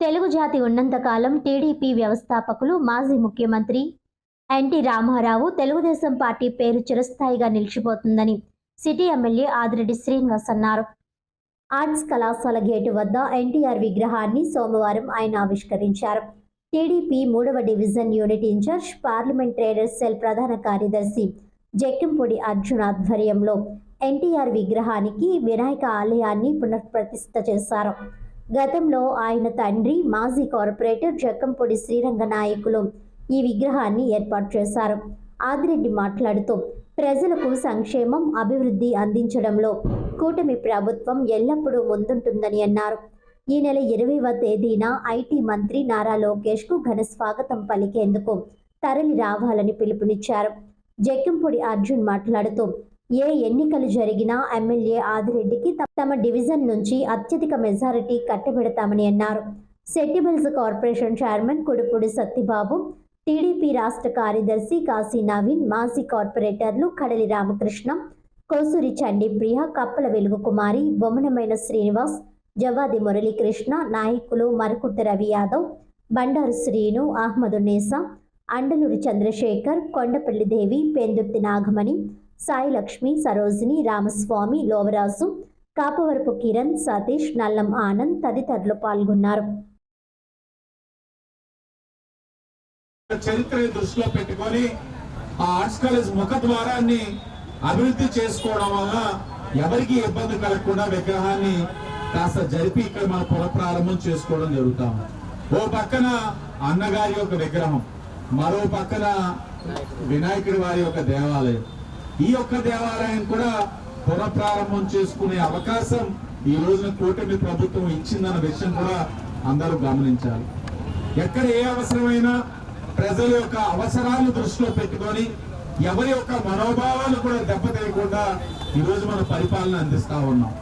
తెలుగు జాతి ఉన్నంతకాలం టీడీపీ వ్యవస్థాపకులు మాజీ ముఖ్యమంత్రి ఎన్టీ రామారావు తెలుగుదేశం పార్టీ పేరు చిరస్థాయిగా నిలిచిపోతుందని సిటీ ఎమ్మెల్యే ఆదిరెడ్డి శ్రీనివాస్ అన్నారు. ఆర్ట్స్ కళాశాల గేటు వద్ద ఎన్టీఆర్ విగ్రహాన్ని సోమవారం ఆయన ఆవిష్కరించారు. టీడీపీ మూడవ division unit in charge parliament traders cell ప్రధాన కార్యదర్శి జక్కంపొడి అర్జున్ ఆధ్వర్యంలో ఎన్టీఆర్ విగ్రహానికి వినాయక ఆలయాన్ని పునఃప్రతిష్ఠ చేశారు. గతంలో ఆయన తండ్రి మాజీ కార్పొరేటర్ జక్కంపొడి శ్రీరంగ నాయకులు ఈ విగ్రహాన్ని ఏర్పాటు చేశారు. ఆదిరెడ్డి మాట్లాడుతూ ప్రజలకు సంక్షేమం అభివృద్ధి అందించడంలో కూటమి ప్రభుత్వం ఎల్లప్పుడూ ముందుంటుందని అన్నారు. ఈ నెల ఇరవైవ తేదీన ఐటీ మంత్రి నారా లోకేష్కు ఘన స్వాగతం పలికేందుకు తరలి రావాలని పిలుపునిచ్చారు. జక్కంపొడి అర్జున్ మాట్లాడుతూ ఏ ఎన్నికలు జరిగినా ఎమ్మెల్యే ఆదిరెడ్డికి త- తమ డివిజన్ నుంచి అత్యధిక మెజారిటీ కట్టబెడతామని అన్నారు. సెట్టిబిల్స్ corporation chairman Kudupudi Satyababu TDP రాష్ట్ర కార్యదర్శి కాశీ నవీన్ మాజీ కార్పొరేటర్లు కడలి రామకృష్ణ కోసూరి చండి ప్రియ కప్పల వెలుగు కుమారి బొమ్మనమైన శ్రీనివాస్ జవాది మురళీకృష్ణ నాయకులు మరకుట్ట రవి యాదవ్ బండారు శ్రీను అహ్మదు నేసా అండలూరి చంద్రశేఖర్ కొండపల్లి దేవి పెందుర్తి నాగమణి సాయి లక్ష్మి సరోజిని రామస్వామి లోవరాజు కాపవరపు కిరణ్ సతీష్ నల్లం ఆనంద్ తదితరులు పాల్గొన్నారు. చరిత్ర దృష్టిలో పెట్టుకొని ఆ ఆర్ట్స్ కాలేజ్ ముఖ ద్వారాన్ని అభివృద్ధి చేసుకోవడం వల్ల ఎవరికి ఇబ్బంది కలగకుండా విగ్రహాన్ని కాస్త జరిపి ఇక్కడ మన పునఃప్రారంభం చేసుకోవడం జరుగుతాం ఓ పక్కన అన్నగారి యొక్క విగ్రహం మరో పక్కన వినాయకుడి వారి యొక్క దేవాలయం. ఈ యొక్క దేవాలయం కూడా పునఃప్రారంభం చేసుకునే అవకాశం ఈ రోజున కూటమి ప్రభుత్వం ఇచ్చిందన్న విషయం కూడా అందరూ గమనించాలి. ఎక్కడ ఏ అవసరమైనా ప్రజల యొక్క అవసరాలను దృష్టిలో పెట్టుకొని ఎవరి యొక్క మనోభావాలు కూడా దెబ్బతీయకుండా ఈరోజు మన పరిపాలన అందిస్తా ఉన్నాం.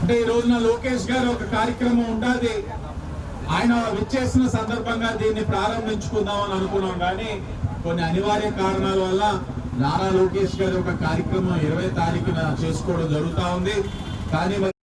అంటే ఈ రోజున లోకేష్ గారు ఒక కార్యక్రమం ఉండాలి. ఆయన విచ్చేసిన సందర్భంగా దీన్ని ప్రారంభించుకుందాం అని అనుకున్నాం కానీ కొన్ని అనివార్య కారణాల వల్ల నారా లోకేష్ గారి ఒక కార్యక్రమం ఇరవై తారీఖున చేసుకోవడం జరుగుతా ఉంది. కానీ మరి